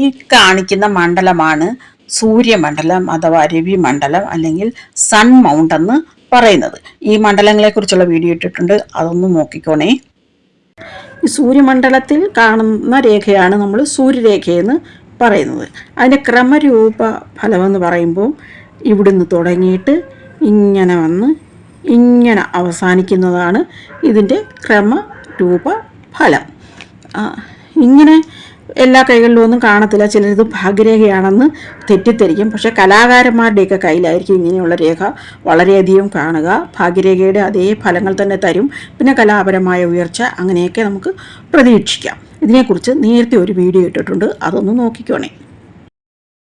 ഈ കാണിക്കുന്ന മണ്ഡലമാണ് സൂര്യമണ്ഡലം അഥവാ രവിമണ്ഡലം അല്ലെങ്കിൽ സൺ മൗണ്ട് എന്ന് പറയുന്നത്. ഈ മണ്ഡലങ്ങളെ കുറിച്ചുള്ള വീഡിയോ ഇട്ടിട്ടുണ്ട്. അതൊന്ന് നോക്കിക്കോണേ. ഈ സൂര്യമണ്ഡലത്തിൽ കാണുന്ന രേഖയാണ് നമ്മൾ സൂര്യരേഖയെന്ന് പറയുന്നത്. അതിന്റെ ക്രമരൂപ ഫലമെന്ന് പറയുമ്പോൾ ഇവിടുന്ന് തുടങ്ങിയിട്ട് ഇങ്ങനെ വന്ന് ഇങ്ങനെ അവസാനിക്കുന്നതാണ് ഇതിന്റെ ക്രമരൂപ ഫലം. ഇങ്ങനെ എല്ലാ കൈകളിലും ഒന്നും കാണത്തില്ല. ചിലരിത് ഭാഗ്യരേഖയാണെന്ന് തെറ്റിദ്ധരിക്കും. പക്ഷേ കലാകാരന്മാരുടെയൊക്കെ കയ്യിലായിരിക്കും ഇങ്ങനെയുള്ള രേഖ വളരെയധികം കാണുക. ഭാഗ്യരേഖയുടെ അതേ ഫലങ്ങൾ തന്നെ തരും. പിന്നെ കലാപരമായ ഉയർച്ച അങ്ങനെയൊക്കെ നമുക്ക് പ്രതീക്ഷിക്കാം. ഇതിനെക്കുറിച്ച് നേരത്തെ ഒരു വീഡിയോ ഇട്ടിട്ടുണ്ട്. അതൊന്ന് നോക്കിക്കോണേ.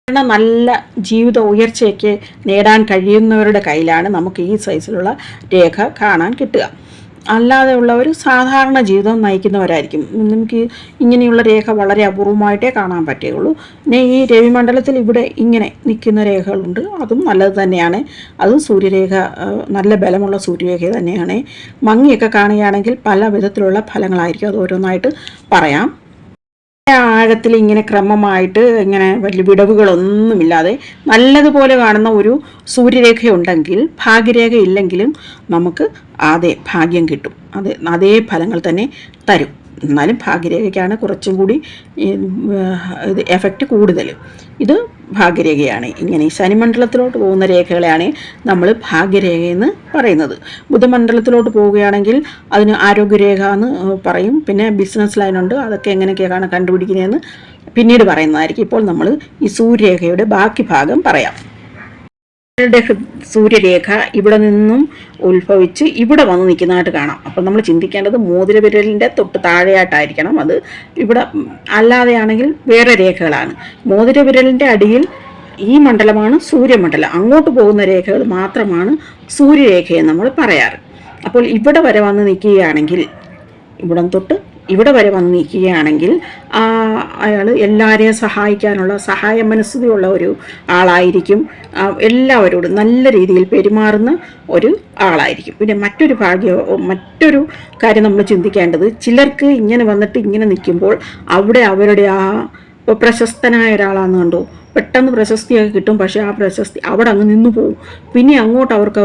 നല്ല ജീവിത ഉയർച്ചയൊക്കെ നേടാൻ കഴിയുന്നവരുടെ കയ്യിലാണ് നമുക്ക് ഈ സൈസിലുള്ള രേഖ കാണാൻ കിട്ടുക. അല്ലാതെ ഒരു സാധാരണ ജീവിതം നയിക്കുന്നവരായിരിക്കും. നമുക്ക് ഇങ്ങനെയുള്ള രേഖ വളരെ അപൂർവമായിട്ടേ കാണാൻ പറ്റുകയുള്ളൂ. പിന്നെ ഈ രവിമണ്ഡലത്തിൽ ഇവിടെ ഇങ്ങനെ നിൽക്കുന്ന രേഖകളുണ്ട്. അതും നല്ലത് തന്നെയാണ്. അതും സൂര്യരേഖ നല്ല ബലമുള്ള സൂര്യരേഖ തന്നെയാണ്. മങ്ങിയൊക്കെ കാണുകയാണെങ്കിൽ പല വിധത്തിലുള്ള ഫലങ്ങളായിരിക്കും അത് ഓരോന്നായിട്ട് പറയാം. ആഴത്തിൽ ഇങ്ങനെ ക്രമമായിട്ട് ഇങ്ങനെ വലിയ വിടവുകളൊന്നുമില്ലാതെ നല്ലതുപോലെ കാണുന്ന ഒരു സൂര്യരേഖയുണ്ടെങ്കിൽ ഭാഗ്യരേഖ ഇല്ലെങ്കിലും നമുക്ക് അതേ ഭാഗ്യം കിട്ടും. അത് അതേ ഫലങ്ങൾ തന്നെ തരും. എന്നാലും ഭാഗ്യരേഖയ്ക്കാണ് കുറച്ചും കൂടി ഇത് എഫക്റ്റ് കൂടുതൽ. ഇത് ഭാഗ്യരേഖയാണ്. ഇങ്ങനെ ശനിമണ്ഡലത്തിലോട്ട് പോകുന്ന രേഖകളെയാണ് നമ്മൾ ഭാഗ്യരേഖ എന്ന് പറയുന്നത്. ബുധമണ്ഡലത്തിലോട്ട് പോവുകയാണെങ്കിൽ അതിന് ആരോഗ്യരേഖ എന്ന് പറയും. പിന്നെ ബിസിനസ് ലൈനുണ്ട് അതൊക്കെ എങ്ങനെയൊക്കെയാണ് കണ്ടുപിടിക്കുന്നതെന്ന് പിന്നീട് പറയുന്നതായിരിക്കും. ഇപ്പോൾ നമ്മൾ ഈ സൂര്യരേഖയുടെ ബാക്കി ഭാഗം പറയാം. ഇവരുടെ സൂര്യരേഖ ഇവിടെ നിന്നും ഉത്ഭവിച്ച് ഇവിടെ വന്ന് നിൽക്കുന്നതായിട്ട് കാണാം. അപ്പം നമ്മൾ ചിന്തിക്കേണ്ടത് മോതിരവിരലിന്റെ തൊട്ട് താഴെയായിട്ടായിരിക്കണം അത്. ഇവിടെ അല്ലാതെയാണെങ്കിൽ വേറെ രേഖകളാണ്. മോതിരവിരലിന്റെ അടിയിൽ ഈ മണ്ഡലമാണ് സൂര്യമണ്ഡലം. അങ്ങോട്ട് പോകുന്ന രേഖകൾ മാത്രമാണ് സൂര്യരേഖയെന്ന് നമ്മൾ പറയാറ്. അപ്പോൾ ഇവിടെ വരെ വന്ന് നിൽക്കുകയാണെങ്കിൽ ഇവിടം തൊട്ട് ഇവിടെ വരെ വന്ന് നിൽക്കുകയാണെങ്കിൽ അയാൾ എല്ലാവരെയും സഹായിക്കാനുള്ള സഹായ മനസ്സുതയുള്ള ഒരു ആളായിരിക്കും. എല്ലാവരോടും നല്ല രീതിയിൽ പെരുമാറുന്ന ഒരു ആളായിരിക്കും. പിന്നെ മറ്റൊരു ഭാഗ്യ മറ്റൊരു കാര്യം നമ്മൾ ചിന്തിക്കേണ്ടത് ചിലർക്ക് ഇങ്ങനെ വന്നിട്ട് ഇങ്ങനെ നിൽക്കുമ്പോൾ അവിടെ അവരുടെ ആ പ്രശസ്തനായ ഒരാളാണെന്ന് കണ്ടോ? പെട്ടെന്ന് പ്രശസ്തിയൊക്കെ കിട്ടും. പക്ഷേ ആ പ്രശസ്തി അവിടെ അങ്ങ് നിന്നു പോകും. പിന്നെ അങ്ങോട്ട് അവർക്ക്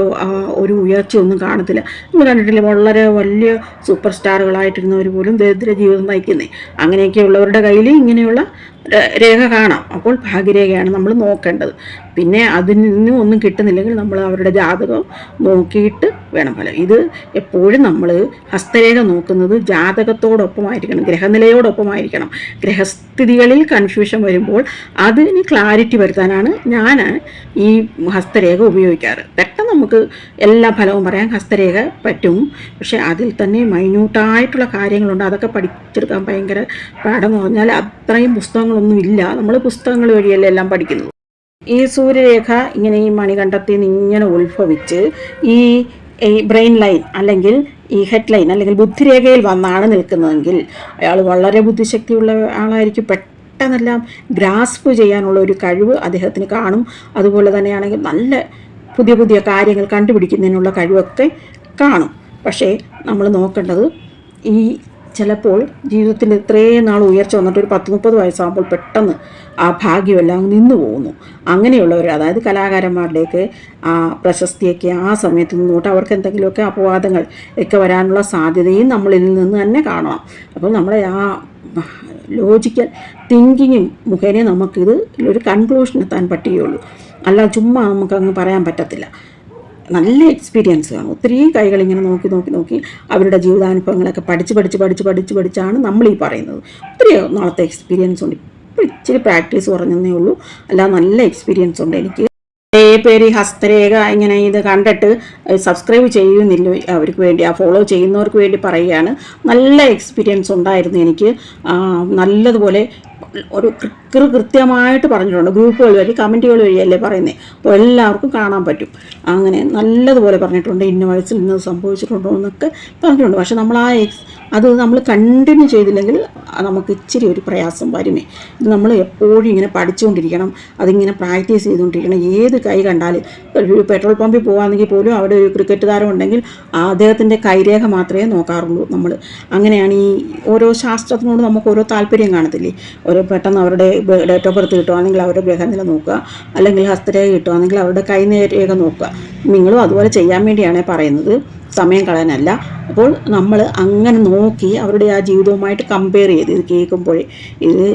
ഒരു ഉയർച്ചയൊന്നും കാണത്തില്ല. നമ്മൾ കണ്ടിട്ടില്ല? വളരെ വലിയ സൂപ്പർ സ്റ്റാറുകളായിട്ടിരുന്നവർ പോലും ദരിദ്ര ജീവിതം നയിക്കുന്നേ. അങ്ങനെയൊക്കെ ഉള്ളവരുടെ കയ്യിൽ ഇങ്ങനെയുള്ള രേഖ കാണാം. അപ്പോൾ ഭാഗ്യരേഖയാണ് നമ്മൾ നോക്കേണ്ടത്. പിന്നെ അതിൽ നിന്നും ഒന്നും കിട്ടുന്നില്ലെങ്കിൽ നമ്മൾ അവരുടെ ജാതകം നോക്കിയിട്ട് വേണം ഫലം. ഇത് എപ്പോഴും നമ്മൾ ഹസ്തരേഖ നോക്കുന്നത് ജാതകത്തോടൊപ്പമായിരിക്കണം ഗ്രഹനിലയോടൊപ്പമായിരിക്കണം. ഗ്രഹസ്ഥിതികളിൽ കൺഫ്യൂഷൻ വരുമ്പോൾ അതിന് ക്ലാരിറ്റി വരുത്താനാണ് ഞാൻ ഈ ഹസ്തരേഖ ഉപയോഗിക്കാറ്. പെട്ടെന്ന് നമുക്ക് എല്ലാ ഫലവും പറയാൻ ഹസ്തരേഖ പറ്റും. പക്ഷേ അതിൽ തന്നെ മൈന്യൂട്ടായിട്ടുള്ള കാര്യങ്ങളുണ്ട്. അതൊക്കെ പഠിച്ചെടുക്കാൻ ഭയങ്കര പാടെന്ന് പറഞ്ഞാൽ അത്രയും പുസ്തകങ്ങളൊന്നും ഇല്ല നമ്മൾ പുസ്തകങ്ങൾ വഴിയല്ലേ എല്ലാം പഠിക്കുന്നത്. ഈ സൂര്യരേഖ ഇങ്ങനെ ഈ മണികണ്ഠത്തിൽ നിന്ന് ഇങ്ങനെ ഉത്ഭവിച്ച് ഈ ഈ ബ്രെയിൻ ലൈൻ അല്ലെങ്കിൽ ഈ ഹെഡ് ലൈൻ അല്ലെങ്കിൽ ബുദ്ധിരേഖയിൽ വന്നാണ് നിൽക്കുന്നതെങ്കിൽ അയാൾ വളരെ ബുദ്ധിശക്തിയുള്ള ആളായിരിക്കും. പെട്ടെന്നെല്ലാം ഗ്രാസ്പ് ചെയ്യാനുള്ള ഒരു കഴിവ് അദ്ദേഹത്തിന് കാണും. അതുപോലെ തന്നെയാണെങ്കിൽ നല്ല പുതിയ പുതിയ കാര്യങ്ങൾ കണ്ടുപിടിക്കുന്നതിനുള്ള കഴിവൊക്കെ കാണും. പക്ഷേ നമ്മൾ നോക്കേണ്ടത് ഈ ചിലപ്പോൾ ജീവിതത്തിൽ ഇത്രയും നാൾ ഉയർച്ച വന്നിട്ട് ഒരു പത്ത് മുപ്പത് വയസ്സാകുമ്പോൾ പെട്ടെന്ന് ആ ഭാഗ്യമെല്ലാം നിന്നു പോകുന്നു. അങ്ങനെയുള്ളവർ അതായത് കലാകാരന്മാരുടെയൊക്കെ ആ പ്രശസ്തിയൊക്കെ ആ സമയത്ത് നിന്നോട്ട് അവർക്ക് എന്തെങ്കിലുമൊക്കെ അപവാദങ്ങൾ ഒക്കെ വരാനുള്ള സാധ്യതയും നമ്മളിൽ നിന്ന് തന്നെ കാണണം. അപ്പോൾ നമ്മളെ ആ ലോജിക്കൽ തിങ്കിങ്ങും മുഖേന നമുക്കിത് ഒരു കൺക്ലൂഷൻ എത്താൻ പറ്റുകയുള്ളൂ. അല്ല ചുമ്മാ നമുക്കങ്ങ് പറയാൻ പറ്റത്തില്ല. നല്ല എക്സ്പീരിയൻസ് ഒത്തിരി കൈകൾ ഇങ്ങനെ നോക്കി നോക്കി നോക്കി അവരുടെ ജീവിതാനുഭവങ്ങളൊക്കെ പഠിച്ച് പഠിച്ച് പഠിച്ച് പഠിച്ച് പഠിച്ചാണ് നമ്മൾ ഈ പറയുന്നത്. ഒത്തിരി നാളത്തെ എക്സ്പീരിയൻസ് ഉണ്ട്. ഇപ്പോൾ ഇച്ചിരി പ്രാക്ടീസ് കുറഞ്ഞതേ ഉള്ളൂ. അല്ല നല്ല എക്സ്പീരിയൻസ് ഉണ്ട്. എനിക്ക് കുറേ പേര് ഈ ഹസ്തരേഖ ഇങ്ങനെ ഇത് കണ്ടിട്ട് സബ്സ്ക്രൈബ് ചെയ്യുന്നില്ല. അവർക്ക് വേണ്ടി ആ ഫോളോ ചെയ്യുന്നവർക്ക് വേണ്ടി പറയുകയാണ്. നല്ല എക്സ്പീരിയൻസ് ഉണ്ടായിരുന്നു എനിക്ക്. നല്ലതുപോലെ ഒരു കൃ- കൃത്യമായിട്ട് പറഞ്ഞിട്ടുണ്ട്. ഗ്രൂപ്പുകൾ വഴി കമന്റുകൾ വഴിയല്ലേ പറയുന്നത് അപ്പോൾ എല്ലാവർക്കും കാണാൻ പറ്റും. അങ്ങനെ നല്ലതുപോലെ പറഞ്ഞിട്ടുണ്ട്. ഇന്ന വയസ്സിൽ ഇന്നത് സംഭവിച്ചിട്ടുണ്ടോ എന്നൊക്കെ പറഞ്ഞിട്ടുണ്ട്. പക്ഷെ നമ്മൾ ആ എക്സ് അത് നമ്മൾ കണ്ടിന്യൂ ചെയ്തില്ലെങ്കിൽ നമുക്ക് ഇച്ചിരി ഒരു പ്രയാസം വരുമേ. ഇത് നമ്മൾ എപ്പോഴും ഇങ്ങനെ പഠിച്ചുകൊണ്ടിരിക്കണം. അതിങ്ങനെ പ്രാക്ടീസ് ചെയ്തുകൊണ്ടിരിക്കണം. ഏത് കൈ കണ്ടാലും ഒരു പെട്രോൾ പമ്പിൽ പോകുകയാണെങ്കിൽ പോലും അവിടെ ഒരു ക്രിക്കറ്റ് താരം ഉണ്ടെങ്കിൽ അദ്ദേഹത്തിന്റെ കൈരേഖ മാത്രമേ നോക്കാറുള്ളൂ നമ്മൾ. അങ്ങനെയാണ് ഈ ഓരോ ശാസ്ത്രത്തിനോട് നമുക്ക് ഓരോ താല്പര്യം കാണത്തില്ലേ? ഓരോ പെട്ടെന്ന് അവരുടെ ഡേറ്റ് ഓഫ് ബർത്ത് കിട്ടുവാണെങ്കിൽ അവരുടെ ഗ്രഹനില നോക്കുക. അല്ലെങ്കിൽ ഹസ്തരേഖ കിട്ടുവാണെങ്കിൽ അവരുടെ കൈനേരേഖ നോക്കുക. നിങ്ങളും അതുപോലെ ചെയ്യാൻ വേണ്ടിയാണ് പറയുന്നത്. സമയം കളയാനല്ല. അപ്പോൾ നമ്മൾ അങ്ങനെ നോക്കി അവരുടെ ആ ജീവിതവുമായിട്ട് കമ്പയർ ചെയ്ത് ഇത് കേൾക്കുമ്പോഴേ ഇത്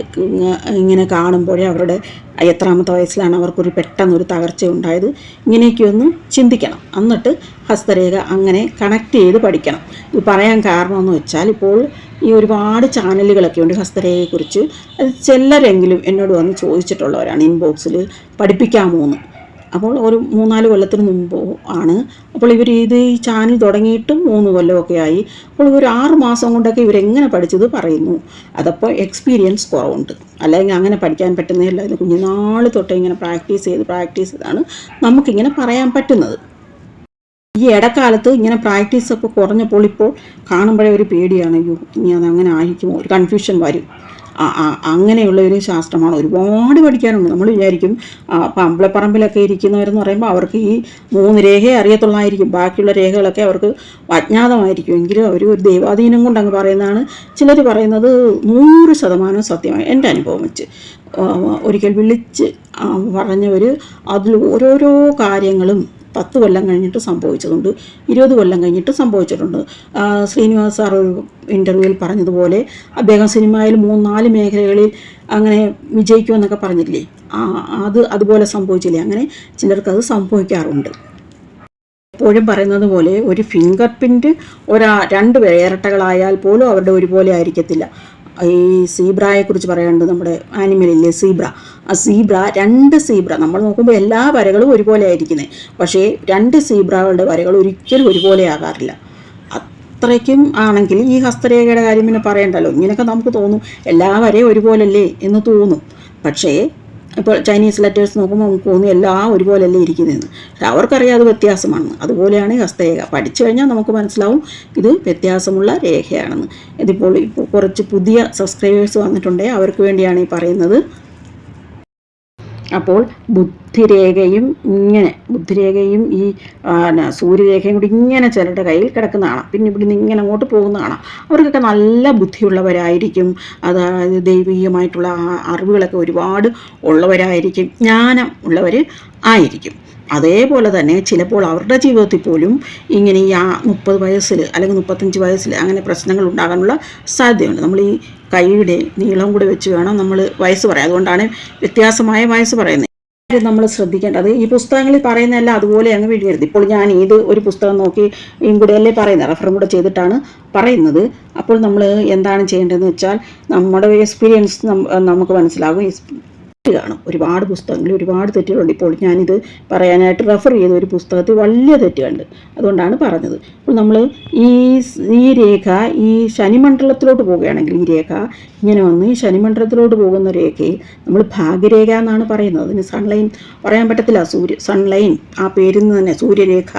ഇങ്ങനെ കാണുമ്പോഴേ അവരുടെ എത്രാമത്തെ വയസ്സിലാണ് അവർക്കൊരു പെട്ടെന്നൊരു തകർച്ച ഉണ്ടായത്. ഇങ്ങനെയൊക്കെയൊന്ന് ചിന്തിക്കണം. എന്നിട്ട് ഹസ്തരേഖ അങ്ങനെ കണക്ട് ചെയ്ത് പഠിക്കണം. ഇത് പറയാൻ കാരണമെന്ന് വെച്ചാൽ ഇപ്പോൾ ഈ ഒരുപാട് ചാനലുകളൊക്കെ ഉണ്ട് ഹസ്തരേഖയെക്കുറിച്ച്. അത് ചിലരെങ്കിലും എന്നോട് വന്ന് ചോദിച്ചിട്ടുള്ളവരാണ്. ഇൻബോക്സിൽ പഠിപ്പിക്കാമോ എന്ന്. അപ്പോൾ ഒരു മൂന്നാൽ കൊല്ലത്തിന് മുമ്പ് ആണ്. അപ്പോൾ ഇവർ ഇത് ഈ ചാനൽ തുടങ്ങിയിട്ടും മൂന്ന് കൊല്ലമൊക്കെ ആയി. അപ്പോൾ ഒരു ആറ് മാസം കൊണ്ടൊക്കെ ഇവരെങ്ങനെ പഠിച്ചത് പറയുന്നു. അതപ്പോൾ എക്സ്പീരിയൻസ് കുറവുണ്ട്. അല്ലെങ്കിൽ അങ്ങനെ പഠിക്കാൻ പറ്റുന്നതല്ല. ഇത് കുഞ്ഞുനാൾ തൊട്ടേ ഇങ്ങനെ പ്രാക്ടീസ് ചെയ്ത് പ്രാക്ടീസ് ചെയ്താണ് നമുക്കിങ്ങനെ പറയാൻ പറ്റുന്നത്. ഈ ഇടക്കാലത്ത് ഇങ്ങനെ പ്രാക്ടീസൊക്കെ കുറഞ്ഞപ്പോൾ ഇപ്പോൾ കാണുമ്പോഴേ ഒരു പേടിയാണ്. അയ്യോ ഇനി അതങ്ങനെ ആയിരിക്കുമോ? ഒരു കൺഫ്യൂഷൻ വരും. അങ്ങനെയുള്ള ഒരു ശാസ്ത്രമാണ് ഒരുപാട് പഠിക്കാനുണ്ട്. നമ്മൾ വിചാരിക്കും അപ്പം അമ്പലപ്പറമ്പിലൊക്കെ ഇരിക്കുന്നവരെന്ന് പറയുമ്പോൾ അവർക്ക് ഈ മൂന്ന് രേഖയെ അറിയത്തുള്ളായിരിക്കും. ബാക്കിയുള്ള രേഖകളൊക്കെ അവർക്ക് അജ്ഞാതമായിരിക്കും. എങ്കിലും അവർ ഒരു ദൈവാധീനം കൊണ്ട് അങ്ങ് പറയുന്നതാണ്. ചിലർ പറയുന്നത് നൂറ് ശതമാനം സത്യമായി എന്റെ അനുഭവം വെച്ച് ഒരിക്കൽ വിളിച്ച് പറഞ്ഞവർ അതിൽ ഓരോരോ കാര്യങ്ങളും പത്ത് കൊല്ലം കഴിഞ്ഞിട്ട് സംഭവിച്ചതുണ്ട്. ഇരുപത് കൊല്ലം കഴിഞ്ഞിട്ട് സംഭവിച്ചിട്ടുണ്ട്. ശ്രീനിവാസ് സാർ ഒരു ഇന്റർവ്യൂവിൽ പറഞ്ഞതുപോലെ അദ്ദേഹം സിനിമയിൽ മൂന്നാൽ മേഖലകളിൽ അങ്ങനെ വിജയിക്കുമെന്നൊക്കെ പറഞ്ഞില്ലേ അത് അതുപോലെ സംഭവിച്ചില്ലേ? അങ്ങനെ ചിലർക്ക് അത് സംഭവിക്കാറുണ്ട്. എപ്പോഴും പറയുന്നത് പോലെ ഒരു ഫിംഗർ പ്രിന്റ് ഒരാ രണ്ട് ഇരട്ടകളായാൽ പോലും അവരുടെ ഒരുപോലെ ആയിരിക്കത്തില്ല. ഈ സീബ്രയെ കുറിച്ച് പറയാനുണ്ട് നമ്മുടെ ആനിമലില്ലേ സീബ്ര. ആ സീബ്ര രണ്ട് സീബ്ര. നമ്മൾ നോക്കുമ്പോൾ എല്ലാ വരകളും ഒരുപോലെ ആയിരിക്കുന്നത് പക്ഷേ രണ്ട് സീബ്രകളുടെ വരകൾ ഒരിക്കലും ഒരുപോലെ ആകാറില്ല. അത്രയ്ക്കും ആണെങ്കിൽ ഈ ഹസ്തരേഖയുടെ കാര്യം പിന്നെ പറയണ്ടല്ലോ. ഇങ്ങനെയൊക്കെ നമുക്ക് തോന്നും. എല്ലാ വരെയും ഒരുപോലല്ലേ എന്ന് തോന്നും. പക്ഷേ ഇപ്പോൾ ചൈനീസ് ലെറ്റേഴ്സ് നോക്കുമ്പോൾ നമുക്ക് എല്ലാം ഒരുപോലെയല്ലേ ഇരിക്കുന്നതെന്ന്. പക്ഷെ അവർക്കറിയാം അത് വ്യത്യാസമാണ് അതുപോലെയാണ് ഹസ്തരേഖ പഠിച്ചു കഴിഞ്ഞാൽ നമുക്ക് മനസ്സിലാവും ഇത് വ്യത്യാസമുള്ള രേഖയാണെന്ന്. ഇതിപ്പോൾ ഇപ്പോൾ കുറച്ച് പുതിയ സബ്സ്ക്രൈബേഴ്സ് വന്നിട്ടുണ്ടെങ്കിൽ അവർക്ക് വേണ്ടിയാണ് ഈ പറയുന്നത്. അപ്പോൾ ബുദ്ധിരേഖയും ഇങ്ങനെ ബുദ്ധിരേഖയും ഈ സൂര്യരേഖയും കൂടി ഇങ്ങനെ ചിലരുടെ കയ്യിൽ കിടക്കുന്നതാണ് പിന്നെ ഇവിടുന്ന് ഇങ്ങനെ അങ്ങോട്ട് പോകുന്നതാണ് അവർക്കൊക്കെ നല്ല ബുദ്ധിയുള്ളവരായിരിക്കും. അതായത് ദൈവികമായിട്ടുള്ള അറിവുകളൊക്കെ ഒരുപാട് ഉള്ളവരായിരിക്കും ജ്ഞാനം ഉള്ളവർ ആയിരിക്കും. അതേപോലെ തന്നെ ചിലപ്പോൾ അവരുടെ ജീവിതത്തിൽ പോലും ഇങ്ങനെ ഈ ആ മുപ്പത് വയസ്സിൽ അല്ലെങ്കിൽ മുപ്പത്തഞ്ച് വയസ്സിൽ അങ്ങനെ പ്രശ്നങ്ങൾ ഉണ്ടാകാനുള്ള സാധ്യതയുണ്ട്. നമ്മൾ ഈ കൈയുടെ നീളം കൂടി വെച്ച് വേണം നമ്മൾ വയസ്സ് പറയാം അതുകൊണ്ടാണ് വ്യത്യാസമായ വയസ്സ് പറയുന്നത്. നമ്മൾ ശ്രദ്ധിക്കേണ്ടത് ഈ പുസ്തകങ്ങളിൽ പറയുന്നതല്ല അതുപോലെ അങ്ങ് വീഴരുത് ഇപ്പോൾ ഞാൻ ഇത് ഒരു പുസ്തകം നോക്കി കൂടെയല്ലേ പറയുന്നത്. റെഫറും കൂടെ ചെയ്തിട്ടാണ് പറയുന്നത്. അപ്പോൾ നമ്മൾ എന്താണ് ചെയ്യേണ്ടതെന്ന് വെച്ചാൽ നമ്മുടെ എക്സ്പീരിയൻസ് നമുക്ക് മനസ്സിലാകും. തെറ്റ് കാണും. ഒരുപാട് പുസ്തകങ്ങളിൽ ഒരുപാട് തെറ്റുകളുണ്ട്. ഇപ്പോൾ ഞാനിത് പറയാനായിട്ട് റെഫർ ചെയ്ത ഒരു പുസ്തകത്തിൽ വലിയ തെറ്റുണ്ട് അതുകൊണ്ടാണ് പറഞ്ഞത്. അപ്പോൾ നമ്മൾ ഈ ഈ രേഖ ഈ ശനിമണ്ഡലത്തിലോട്ട് പോവുകയാണെങ്കിൽ ഈ രേഖ ഇങ്ങനെ വന്ന് ഈ ശനിമണ്ഡലത്തിലോട്ട് പോകുന്ന രേഖയെ നമ്മൾ ഭാഗ്യരേഖ എന്നാണ് പറയുന്നത്. അതിന് സൺലൈൻ പറയാൻ പറ്റത്തില്ല. സൂര്യ സൺലൈൻ ആ പേരിൽ നിന്ന് തന്നെ സൂര്യരേഖ.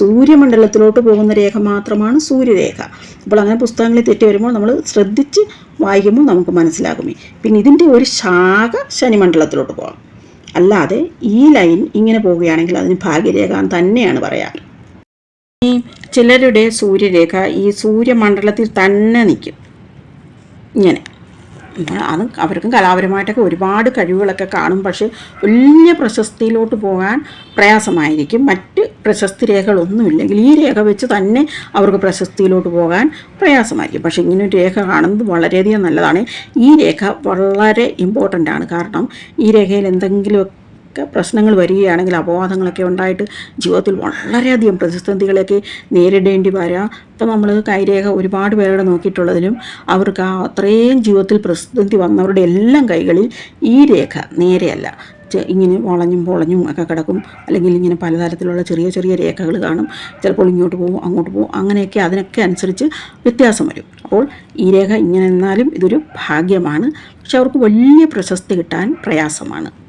സൂര്യമണ്ഡലത്തിലോട്ട് പോകുന്ന രേഖ മാത്രമാണ് സൂര്യരേഖ. അപ്പോൾ അങ്ങനെ പുസ്തകങ്ങളിൽ തെറ്റി വരുമ്പോൾ നമ്മൾ ശ്രദ്ധിച്ച് വായിക്കുമ്പോൾ നമുക്ക് മനസ്സിലാകുമേ പിന്നെ ഇതിന്റെ ഒരു ശാഖ ശനിമണ്ഡലത്തിലോട്ട് പോകാം അല്ലാതെ ഈ ലൈൻ ഇങ്ങനെ പോവുകയാണെങ്കിൽ അതിന് ഭാഗ്യരേഖ തന്നെയാണ് പറയാറ്. ഇനി ചിലരുടെ സൂര്യരേഖ ഈ സൂര്യമണ്ഡലത്തിൽ തന്നെ നിൽക്കും. ഇങ്ങനെ. അത് അവർക്കും കലാപരമായിട്ടൊക്കെ ഒരുപാട് കഴിവുകളൊക്കെ കാണും. പക്ഷേ വലിയ പ്രശസ്തിയിലോട്ട് പോകാൻ പ്രയാസമായിരിക്കും. മറ്റ് പ്രശസ്തി രേഖകളൊന്നുമില്ലെങ്കിൽ ഈ രേഖ വെച്ച് തന്നെ അവർക്ക് പ്രശസ്തിയിലോട്ട് പോകാൻ പ്രയാസമായിരിക്കും. പക്ഷേ ഇങ്ങനെ ഒരു രേഖ കാണുന്നത് വളരെയധികം നല്ലതാണ്. ഈ രേഖ വളരെ ഇമ്പോർട്ടന്റ് ആണ്. കാരണം ഈ രേഖയിൽ എന്തെങ്കിലും ഒക്കെ പ്രശ്നങ്ങൾ വരികയാണെങ്കിൽ അപവാദങ്ങളൊക്കെ ഉണ്ടായിട്ട് ജീവിതത്തിൽ വളരെയധികം പ്രതിസന്ധികളൊക്കെ നേരിടേണ്ടി വരാം. ഇപ്പം നമ്മൾ കൈരേഖ ഒരുപാട് പേരുടെ നോക്കിയിട്ടുള്ളതിലും അവർക്ക് ആ അത്രയും ജീവിതത്തിൽ പ്രതിസന്ധി വന്നവരുടെ എല്ലാം കൈകളിൽ ഈ രേഖ നേരെയല്ല. ഇങ്ങനെ വളഞ്ഞും പൊളഞ്ഞും ഒക്കെ കിടക്കും. അല്ലെങ്കിൽ ഇങ്ങനെ പലതരത്തിലുള്ള ചെറിയ ചെറിയ രേഖകൾ കാണും. ചിലപ്പോൾ ഇങ്ങോട്ട് പോകും അങ്ങോട്ട് പോകും. അങ്ങനെയൊക്കെ അതിനൊക്കെ അനുസരിച്ച് വ്യത്യാസം വരും. അപ്പോൾ ഈ രേഖ ഇങ്ങനെ നിന്നാലും ഇതൊരു ഭാഗ്യമാണ്. പക്ഷെ അവർക്ക് വലിയ പ്രശസ്തി കിട്ടാൻ പ്രയാസമാണ്.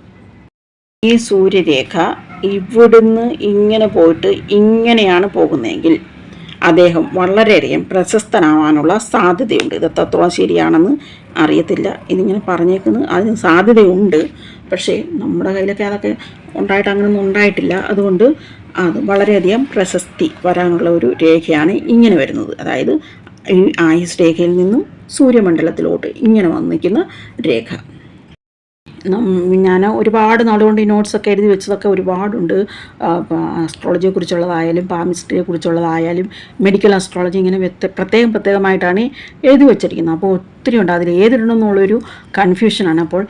ഈ സൂര്യരേഖ ഇവിടുന്ന് ഇങ്ങനെ പോയിട്ട് ഇങ്ങനെയാണ് പോകുന്നതെങ്കിൽ അദ്ദേഹം വളരെയധികം പ്രശസ്തനാവാനുള്ള സാധ്യതയുണ്ട്. ഇത് എത്രത്തോളം ശരിയാണെന്ന് അറിയത്തില്ല. ഇതിങ്ങനെ പറഞ്ഞേക്കുന്നത് അതിന് സാധ്യതയുണ്ട്. പക്ഷേ നമ്മുടെ കയ്യിലൊക്കെ അതൊക്കെ ഉണ്ടായിട്ട് അങ്ങനെയൊന്നും ഉണ്ടായിട്ടില്ല. അതുകൊണ്ട് അത് വളരെയധികം പ്രശസ്തി വരാനുള്ള ഒരു രേഖയാണ് ഇങ്ങനെ വരുന്നത്. അതായത് ഈ ആയുസ് രേഖയിൽ നിന്നും സൂര്യമണ്ഡലത്തിലോട്ട് ഇങ്ങനെ വന്നിരിക്കുന്ന രേഖ. ഞാൻ ഒരുപാട് നാളുകൊണ്ട് ഈ നോട്ട്സൊക്കെ എഴുതി വെച്ചതൊക്കെ ഒരുപാടുണ്ട്. അസ്ട്രോളജിയെ കുറിച്ചുള്ളതായാലും പാമിസ്ട്രിയെ കുറിച്ചുള്ളതായാലും മെഡിക്കൽ അസ്ട്രോളജി ഇങ്ങനെ പ്രത്യേകം പ്രത്യേകമായിട്ടാണ് എഴുതി വെച്ചിരിക്കുന്നത്. അപ്പോൾ ഒത്തിരി ഉണ്ട്. അതിൽ ഏതിടണം എന്നുള്ളൊരു കൺഫ്യൂഷനാണ് അപ്പോൾ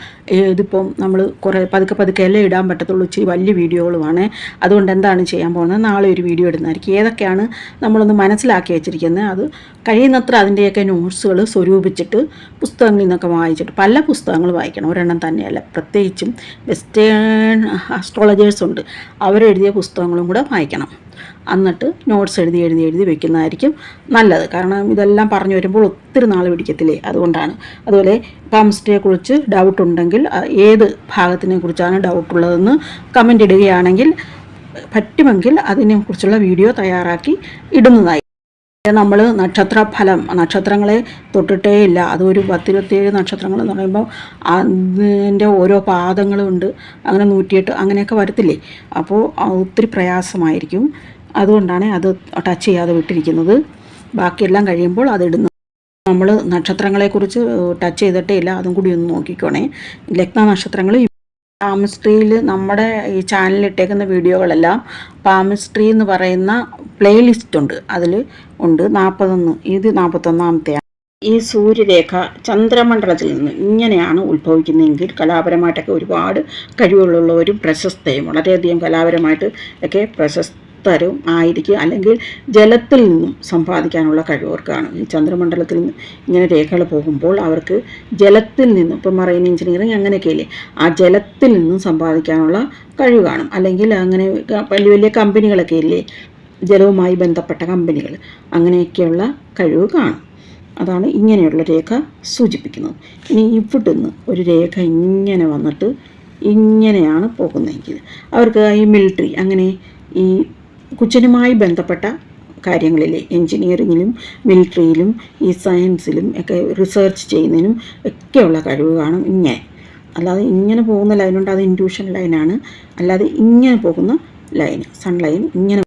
ഇതിപ്പം നമ്മൾ കുറേ പതുക്കെ പതുക്കെ എല്ലാം ഇടാൻ പറ്റത്തുള്ളൂ. ഇച്ചിരി വലിയ വീഡിയോകളുമാണ്. അതുകൊണ്ട് എന്താണ് ചെയ്യാൻ പോകുന്നത്? നാളെ ഒരു വീഡിയോ ഇടുന്നതായിരിക്കും. ഏതൊക്കെയാണ് നമ്മളൊന്ന് മനസ്സിലാക്കി വെച്ചിരിക്കുന്നത്? അത് കഴിയുന്നത്ര അതിന്റെയൊക്കെ നോട്ട്സുകൾ സ്വരൂപിച്ചിട്ട് പുസ്തകങ്ങളിൽ നിന്നൊക്കെ വായിച്ചിട്ട് പല പുസ്തകങ്ങൾ വായിക്കണം. ഒരെണ്ണം തന്നെയല്ല. പ്രത്യേകിച്ചും വെസ്റ്റേൺ അസ്ട്രോളജേഴ്സ് ഉണ്ട്. അവരെഴുതിയ പുസ്തകങ്ങളും കൂടെ വായിക്കണം. എന്നിട്ട് നോട്ട്സ് എഴുതി എഴുതി എഴുതി വെക്കുന്നതായിരിക്കും നല്ലത്. കാരണം ഇതെല്ലാം പറഞ്ഞു വരുമ്പോൾ ഒത്തിരി നാൾ പിടിക്കത്തില്ലേ? അതുകൊണ്ടാണ്. അതുപോലെ കുറിച്ച് ഡൗട്ട് ഉണ്ടെങ്കിൽ ഏത് ഭാഗത്തിനെ കുറിച്ചാണ് ഡൗട്ട് ഉള്ളതെന്ന് കമന്റ് ഇടുകയാണെങ്കിൽ പറ്റുമെങ്കിൽ അതിനെക്കുറിച്ചുള്ള വീഡിയോ തയ്യാറാക്കി ഇടുന്നതായി നമ്മൾ നക്ഷത്ര ഫലം നക്ഷത്രങ്ങളെ തൊട്ടിട്ടേ ഇല്ല. അതൊരു പത്തിരുപത്തിയേഴ് നക്ഷത്രങ്ങൾ എന്ന് പറയുമ്പോൾ അതിന്റെ ഓരോ പാദങ്ങളും ഉണ്ട്. അങ്ങനെ നൂറ്റിയെട്ട് അങ്ങനെയൊക്കെ വരത്തില്ലേ? അപ്പോൾ ഒത്തിരി പ്രയാസമായിരിക്കും. അതുകൊണ്ടാണ് അത് ടച്ച് ചെയ്യാതെ വിട്ടിരിക്കുന്നത്. ബാക്കിയെല്ലാം കഴിയുമ്പോൾ അതിടുന്നു നമ്മൾ നക്ഷത്രങ്ങളെക്കുറിച്ച് ടച്ച് ചെയ്തിട്ടേ ഇല്ല. അതും കൂടി ഒന്ന് നോക്കിക്കോണേ. ലഗ്ന നക്ഷത്രങ്ങൾ പാമിസ്ട്രിയിൽ നമ്മുടെ ഈ ചാനലിൽ ഇട്ടേക്കുന്ന വീഡിയോകളെല്ലാം പാമിസ്ട്രി എന്ന് പറയുന്ന പ്ലേലിസ്റ്റ് ഉണ്ട്. അതിൽ ഉണ്ട് നാൽപ്പത്തൊന്ന് ഇത് നാൽപ്പത്തൊന്നാമത്തെയാണ് ഈ സൂര്യരേഖ ചന്ദ്രമണ്ഡലത്തിൽ നിന്ന് ഇങ്ങനെയാണ് ഉത്ഭവിക്കുന്നതെങ്കിൽ കലാപരമായിട്ടൊക്കെ ഒരുപാട് കഴിവുകളുള്ളവരും പ്രശസ്തയും വളരെയധികം കലാപരമായിട്ട് ഒക്കെ പ്രശസ്ത തരും ആയിരിക്കും. അല്ലെങ്കിൽ ജലത്തിൽ നിന്നും സമ്പാദിക്കാനുള്ള കഴിവർക്കാണ്. ഈ ചന്ദ്രമണ്ഡലത്തിൽ നിന്ന് ഇങ്ങനെ രേഖകൾ പോകുമ്പോൾ അവർക്ക് ജലത്തിൽ നിന്നും ഇപ്പം മറൈൻ എഞ്ചിനീയറിങ് അങ്ങനെയൊക്കെ ഇല്ലേ ആ ജലത്തിൽ നിന്നും സമ്പാദിക്കാനുള്ള കഴിവ് കാണും. അല്ലെങ്കിൽ അങ്ങനെ വലിയ വലിയ കമ്പനികളൊക്കെ ഇല്ലേ ജലവുമായി ബന്ധപ്പെട്ട കമ്പനികൾ അങ്ങനെയൊക്കെയുള്ള കഴിവ് കാണും. അതാണ് ഇങ്ങനെയുള്ള രേഖ സൂചിപ്പിക്കുന്നത്. ഇനി ഇവിടുന്ന് ഒരു രേഖ ഇങ്ങനെ വന്നിട്ട് ഇങ്ങനെയാണ് പോകുന്നതെങ്കിൽ അവർക്ക് ഈ മിലിറ്ററി അങ്ങനെ ഈ കുച്ചനുമായി ബന്ധപ്പെട്ട കാര്യങ്ങളിൽ എൻജിനീയറിങ്ങിലും മിലിറ്ററിയിലും ഈ സയൻസിലും ഒക്കെ റിസർച്ച് ചെയ്യുന്നതിനും ഒക്കെയുള്ള കഴിവ് കാണും ഇങ്ങനെ. അല്ലാതെ ഇങ്ങനെ പോകുന്ന ലൈനുണ്ട് അത് ഇൻഡ്യൂഷൻ ലൈനാണ്. അല്ലാതെ ഇങ്ങനെ പോകുന്ന ലൈൻ സൺ ലൈൻ ഇങ്ങനെ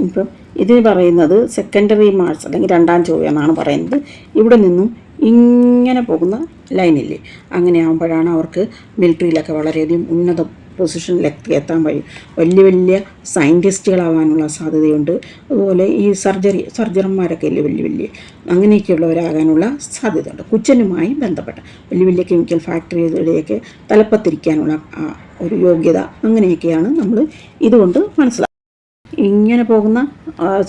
ഇപ്പം ഇത് പറയുന്നത് സെക്കൻഡറി മാർച്ച് അല്ലെങ്കിൽ രണ്ടാം ചൊവ്വ എന്നാണ് പറയുന്നത്. ഇവിടെ നിന്നും ഇങ്ങനെ പോകുന്ന ലൈനില്ലേ. അങ്ങനെ ആകുമ്പോഴാണ് അവർക്ക് മിലിറ്ററിയിലൊക്കെ വളരെയധികം ഉന്നത പൊസിഷനിലേക്ക് എത്താൻ കഴിയും വലിയ വലിയ സയന്റിസ്റ്റുകളാവാനുള്ള സാധ്യതയുണ്ട്. അതുപോലെ ഈ സർജറി സർജർമാരൊക്കെ അല്ലേ വലിയ വലിയ? അങ്ങനെയൊക്കെയുള്ളവരാകാനുള്ള സാധ്യതയുണ്ട്. കുച്ചനുമായി ബന്ധപ്പെട്ട വലിയ വലിയ കെമിക്കൽ ഫാക്ടറികളിലേക്ക് തലപ്പത്തിരിക്കാനുള്ള ഒരു യോഗ്യത അങ്ങനെയൊക്കെയാണ് നമ്മൾ ഇതുകൊണ്ട് മനസ്സിലാക്കുന്നത് ഇങ്ങനെ പോകുന്ന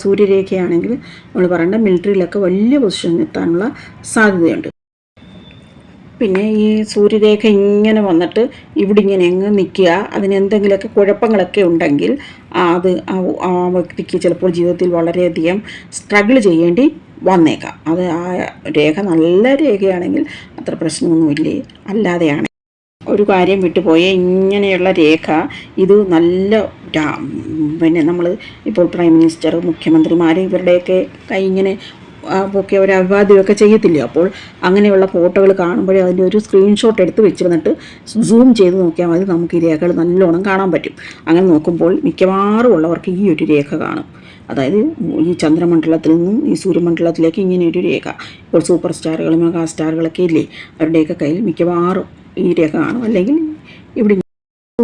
സൂര്യരേഖയാണെങ്കിൽ നമ്മൾ പറയേണ്ട മിലിറ്ററിയിലൊക്കെ വലിയ പൊസിഷനിൽ എത്താനുള്ള സാധ്യതയുണ്ട്. പിന്നെ ഈ സൂര്യരേഖ ഇങ്ങനെ വന്നിട്ട് ഇവിടെ ഇങ്ങനെ അങ്ങ് നിൽക്കുക. അതിന് എന്തെങ്കിലുമൊക്കെ കുഴപ്പങ്ങളൊക്കെ ഉണ്ടെങ്കിൽ അത് ആ വ്യക്തിക്ക് ചിലപ്പോൾ ജീവിതത്തിൽ വളരെയധികം സ്ട്രഗിൾ ചെയ്യേണ്ടി വന്നേക്കാം. അത് ആ രേഖ നല്ല രേഖയാണെങ്കിൽ അത്ര പ്രശ്നമൊന്നുമില്ലേ? അല്ലാതെയാണ്. ഒരു കാര്യം വിട്ടുപോയ ഇങ്ങനെയുള്ള രേഖ ഇത് നല്ല പിന്നെ നമ്മൾ ഇപ്പോൾ പ്രൈം മിനിസ്റ്റർ മുഖ്യമന്ത്രിമാർ ഇവരുടെയൊക്കെ കൈ ഇങ്ങനെ ഒക്കെ അവർ അഭിവാദ്യമൊക്കെ ചെയ്യത്തില്ല. അപ്പോൾ അങ്ങനെയുള്ള ഫോട്ടോകൾ കാണുമ്പോഴേ അതിന്റെ ഒരു സ്ക്രീൻഷോട്ട് എടുത്ത് വെച്ചിരുന്നിട്ട് സൂം ചെയ്ത് നോക്കിയാൽ മതി നമുക്ക് ഈ രേഖകൾ നല്ലോണം കാണാൻ പറ്റും. അങ്ങനെ നോക്കുമ്പോൾ മിക്കവാറും ഉള്ളവർക്ക് ഈ ഒരു രേഖ കാണും. അതായത് ഈ ചന്ദ്രമണ്ഡലത്തിൽ നിന്നും ഈ സൂര്യമണ്ഡലത്തിലേക്ക് ഇങ്ങനെ ഒരു രേഖ. ഇപ്പോൾ സൂപ്പർ സ്റ്റാറുകൾ മെഗാ സ്റ്റാറുകളൊക്കെ ഇല്ലേ? അവരുടെയൊക്കെ കയ്യിൽ മിക്കവാറും ഈ രേഖ കാണും. അല്ലെങ്കിൽ ഇവിടെ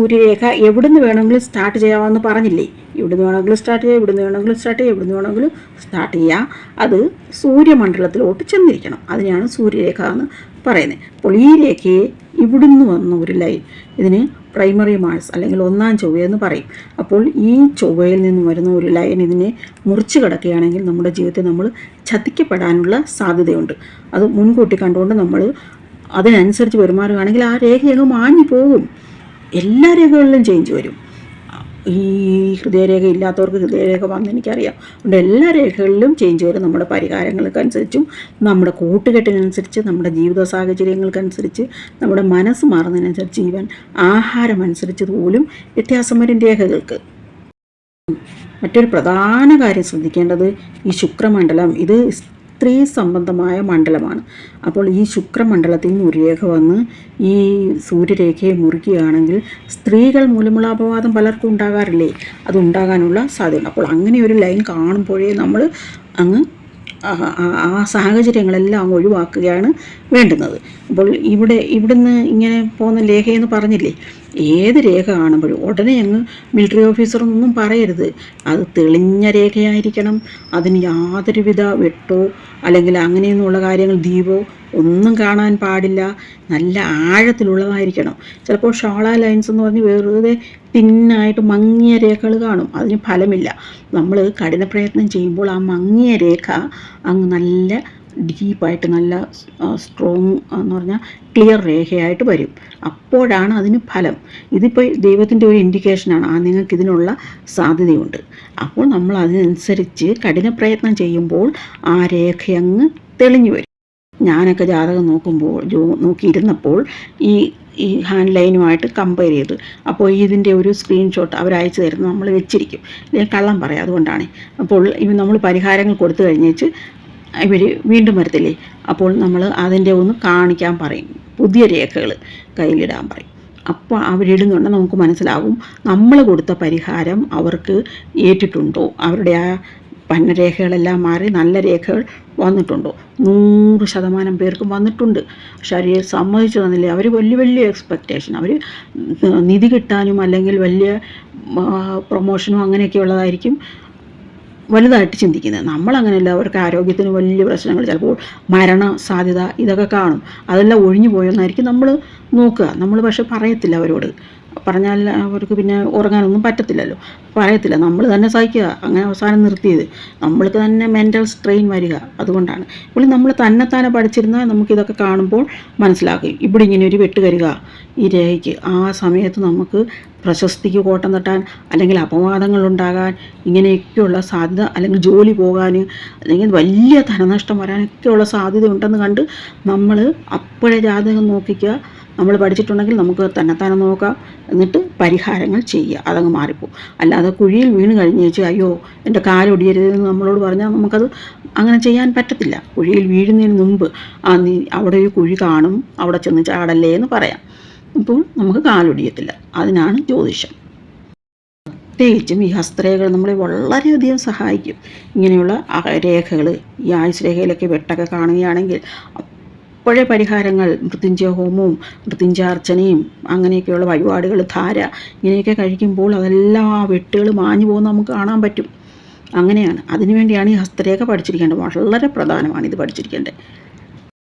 സൂര്യരേഖ എവിടുന്ന് വേണമെങ്കിലും സ്റ്റാർട്ട് ചെയ്യാമെന്ന് പറഞ്ഞില്ലേ? ഇവിടുന്ന് വേണമെങ്കിലും സ്റ്റാർട്ട് ചെയ്യാം ഇവിടുന്ന് വേണമെങ്കിലും സ്റ്റാർട്ട് ചെയ്യാം ഇവിടുന്ന് വേണമെങ്കിലും സ്റ്റാർട്ട് ചെയ്യാം. അത് സൂര്യമണ്ഡലത്തിലോട്ട് ചെന്നിരിക്കണം. അതിനെയാണ് സൂര്യരേഖ എന്ന് പറയുന്നത്. അപ്പോൾ ഈ രേഖയെ ഇവിടുന്ന് വന്ന ഒരു ലൈൻ ഇതിന് പ്രൈമറി മാർസ് അല്ലെങ്കിൽ ഒന്നാം ചൊവ്വയെന്ന് പറയും. അപ്പോൾ ഈ ചൊവ്വയിൽ നിന്ന് വരുന്ന ഒരു ലൈൻ ഇതിനെ മുറിച്ച് കിടക്കുകയാണെങ്കിൽ നമ്മുടെ ജീവിതത്തിൽ നമ്മൾ ചതിക്കപ്പെടാനുള്ള സാധ്യതയുണ്ട്. അത് മുൻകൂട്ടി കണ്ടുകൊണ്ട് നമ്മൾ അതിനനുസരിച്ച് പെരുമാറുകയാണെങ്കിൽ ആ രേഖയങ്ങ് മാഞ്ഞു പോകും. എല്ലാ രേഖകളിലും ചേഞ്ച് വരും. ഈ ഹൃദയരേഖ ഇല്ലാത്തവർക്ക് ഹൃദയരേഖ വന്ന് എനിക്കറിയാം. അതുകൊണ്ട് എല്ലാ രേഖകളിലും ചേഞ്ച് വരും. നമ്മുടെ പരിഹാരങ്ങൾക്കനുസരിച്ചും നമ്മുടെ കൂട്ടുകെട്ടിനനുസരിച്ച് നമ്മുടെ ജീവിത സാഹചര്യങ്ങൾക്കനുസരിച്ച് നമ്മുടെ മനസ്സ് മാറുന്നതിനനുസരിച്ച് ഈവൻ ആഹാരം അനുസരിച്ച് പോലും വ്യത്യാസം വരും രേഖകൾക്ക്. മറ്റൊരു പ്രധാന കാര്യം ശ്രദ്ധിക്കേണ്ടത് ഈ ശുക്രമണ്ഡലം. ഇത് സ്ത്രീ സംബന്ധമായ മണ്ഡലമാണ്. അപ്പോൾ ഈ ശുക്രമണ്ഡലത്തിൽ നിന്ന് ഒരു രേഖ വന്ന് ഈ സൂര്യരേഖയെ മുറുകയാണെങ്കിൽ സ്ത്രീകൾ മൂലമുള്ള അപവാദം പലർക്കും ഉണ്ടാകാറില്ലേ? അത് ഉണ്ടാകാനുള്ള സാധ്യതയുണ്ട്. അപ്പോൾ അങ്ങനെ ഒരു ലൈൻ കാണുമ്പോഴേ നമ്മൾ അങ്ങ് ആ സാഹചര്യങ്ങളെല്ലാം അങ്ങ് ഒഴിവാക്കുകയാണ് വേണ്ടുന്നത്. അപ്പോൾ ഇവിടെ ഇവിടുന്ന് ഇങ്ങനെ പോകുന്ന രേഖയെന്ന് പറഞ്ഞില്ലേ? ഏത് രേഖ കാണുമ്പോഴും ഉടനെ അങ്ങ് മിലിറ്ററി ഓഫീസറൊന്നും പറയരുത്. അത് തെളിഞ്ഞ രേഖയായിരിക്കണം. അതിന് യാതൊരുവിധ വെട്ടോ അല്ലെങ്കിൽ അങ്ങനെയൊന്നുള്ള കാര്യങ്ങൾ ദീപോ ഒന്നും കാണാൻ പാടില്ല. നല്ല ആഴത്തിലുള്ളതായിരിക്കണം. ചിലപ്പോൾ ഷോള ലൈൻസ് എന്ന് പറഞ്ഞ് വെറുതെ തിന്നായിട്ട് മങ്ങിയ രേഖകൾ കാണും. അതിന് ഫലമില്ല. നമ്മൾ കഠിന പ്രയത്നം ചെയ്യുമ്പോൾ ആ മങ്ങിയ രേഖ അങ്ങ് നല്ല ഡീപ്പായിട്ട് നല്ല സ്ട്രോങ് എന്ന് പറഞ്ഞാൽ ക്ലിയർ രേഖയായിട്ട് വരും. അപ്പോഴാണ് അതിന് ഫലം. ഇതിപ്പോൾ ദൈവത്തിന്റെ ഒരു ഇൻഡിക്കേഷനാണ് ആ നിങ്ങൾക്ക് ഇതിനുള്ള സാധ്യതയുണ്ട്. അപ്പോൾ നമ്മൾ അതിനനുസരിച്ച് കഠിന പ്രയത്നം ചെയ്യുമ്പോൾ ആ രേഖയങ്ങ് തെളിഞ്ഞു വരും. ഞാനൊക്കെ ജാതകം നോക്കുമ്പോൾ ജോ നോക്കിയിരുന്നപ്പോൾ ഈ ഈ ഹാൻഡ് ലൈനുമായിട്ട് കമ്പയർ ചെയ്ത്. അപ്പോൾ ഇതിന്റെ ഒരു സ്ക്രീൻഷോട്ട് അവർ അയച്ചു തരുന്നത് നമ്മൾ വെച്ചിരിക്കും. ഇല്ലെങ്കിൽ കള്ളം പറയാം അതുകൊണ്ടാണ്. അപ്പോൾ ഇവ നമ്മൾ പരിഹാരങ്ങൾ കൊടുത്തു കഴിഞ്ഞേച്ച് ഇവർ വീണ്ടും വരത്തില്ലേ? അപ്പോൾ നമ്മൾ അതിന്റെ ഒന്ന് കാണിക്കാൻ പറയും. പുതിയ രേഖകൾ കയ്യിലിടാൻ പറയും. അപ്പോൾ അവരിടുന്നുണ്ട് നമുക്ക് മനസ്സിലാവും. നമ്മൾ കൊടുത്ത പരിഹാരം അവർക്ക് ഏറ്റിട്ടുണ്ടോ? അവരുടെ ആ പന്നരേഖകളെല്ലാം മാറി നല്ല രേഖകൾ വന്നിട്ടുണ്ട്. നൂറ് ശതമാനം പേർക്കും വന്നിട്ടുണ്ട്. പക്ഷെ അവർ സമ്മതിച്ചു തന്നില്ല. അവർ വലിയ വലിയ എക്സ്പെക്റ്റേഷൻ അവർ നിധി കിട്ടാനും അല്ലെങ്കിൽ വലിയ പ്രൊമോഷനും അങ്ങനെയൊക്കെ ഉള്ളതായിരിക്കും വലുതായിട്ട് ചിന്തിക്കുന്നത്. നമ്മളങ്ങനെയല്ല. അവർക്ക് ആരോഗ്യത്തിന് വലിയ പ്രശ്നങ്ങൾ ചിലപ്പോൾ മരണ സാധ്യത ഇതൊക്കെ കാണും. അതെല്ലാം ഒഴിഞ്ഞു പോയെന്നായിരിക്കും നമ്മൾ നോക്കുക. നമ്മൾ പക്ഷെ പറയത്തില്ല അവരോട്. പറഞ്ഞാൽ അവർക്ക് പിന്നെ ഉറങ്ങാനൊന്നും പറ്റത്തില്ലല്ലോ. പറയത്തില്ല നമ്മൾ തന്നെ സഹിക്കുക. അങ്ങനെ അവസാനം നിർത്തിയത്. നമ്മൾക്ക് തന്നെ മെന്റൽ സ്ട്രെയിൻ വരിക. അതുകൊണ്ടാണ്. ഇപ്പോൾ നമ്മൾ തന്നെത്താനെ പഠിച്ചിരുന്നാൽ നമുക്കിതൊക്കെ കാണുമ്പോൾ മനസ്സിലാക്കും ഇവിടെ ഇങ്ങനെ ഒരു വെട്ട് വരിക ഈ രേഖയ്ക്ക്. ആ സമയത്ത് നമുക്ക് പ്രശസ്തിക്ക് കോട്ടം തട്ടാൻ അല്ലെങ്കിൽ അപവാദങ്ങൾ ഉണ്ടാകാൻ ഇങ്ങനെയൊക്കെയുള്ള സാധ്യത അല്ലെങ്കിൽ ജോലി പോകാൻ അല്ലെങ്കിൽ വലിയ ധനനഷ്ടം വരാനൊക്കെയുള്ള സാധ്യത ഉണ്ടെന്ന് കണ്ട് നമ്മൾ അപ്പോഴേ ജാതകം നോക്കിക്കുക. നമ്മൾ പഠിച്ചിട്ടുണ്ടെങ്കിൽ നമുക്ക് തന്നെത്താനെ നോക്കാം. എന്നിട്ട് പരിഹാരങ്ങൾ ചെയ്യുക. അതങ്ങ് മാറിപ്പോവും. അല്ലാതെ കുഴിയിൽ വീണ് കഴിഞ്ഞ് വെച്ച് അയ്യോ എന്റെ കാലൊടിയരുതെന്ന് നമ്മളോട് പറഞ്ഞാൽ നമുക്കത് അങ്ങനെ ചെയ്യാൻ പറ്റത്തില്ല. കുഴിയിൽ വീഴുന്നതിന് മുമ്പ് ആ നീ അവിടെ ഒരു കുഴി കാണും. അവിടെ ചെന്ന് ചാടല്ലേ എന്ന് പറയാം. അപ്പോൾ നമുക്ക് കാലൊടിയത്തില്ല അതിനാണ് ജ്യോതിഷം. പ്രത്യേകിച്ചും ഈ ഹസ്തരേഖകൾ നമ്മളെ വളരെയധികം സഹായിക്കും. ഇങ്ങനെയുള്ള രേഖകൾ ഈ ആയുസ് രേഖയിലൊക്കെ വെട്ടൊക്കെ കാണുകയാണെങ്കിൽ അപ്പോഴേ പരിഹാരങ്ങൾ മൃത്യുഞ്ജയ ഹോമവും മൃത്യുഞ്ജയാർച്ചനയും അങ്ങനെയൊക്കെയുള്ള വഴിപാടുകൾ ധാര ഇങ്ങനെയൊക്കെ കഴിക്കുമ്പോൾ അതെല്ലാം ആ വെട്ടുകൾ മാഞ്ഞു പോകുന്ന നമുക്ക് കാണാൻ പറ്റും. അങ്ങനെയാണ്. അതിനുവേണ്ടിയാണ് ഈ ഹസ്തരേഖ പഠിച്ചിരിക്കേണ്ടത്. വളരെ പ്രധാനമാണ് ഇത് പഠിച്ചിരിക്കേണ്ടത്.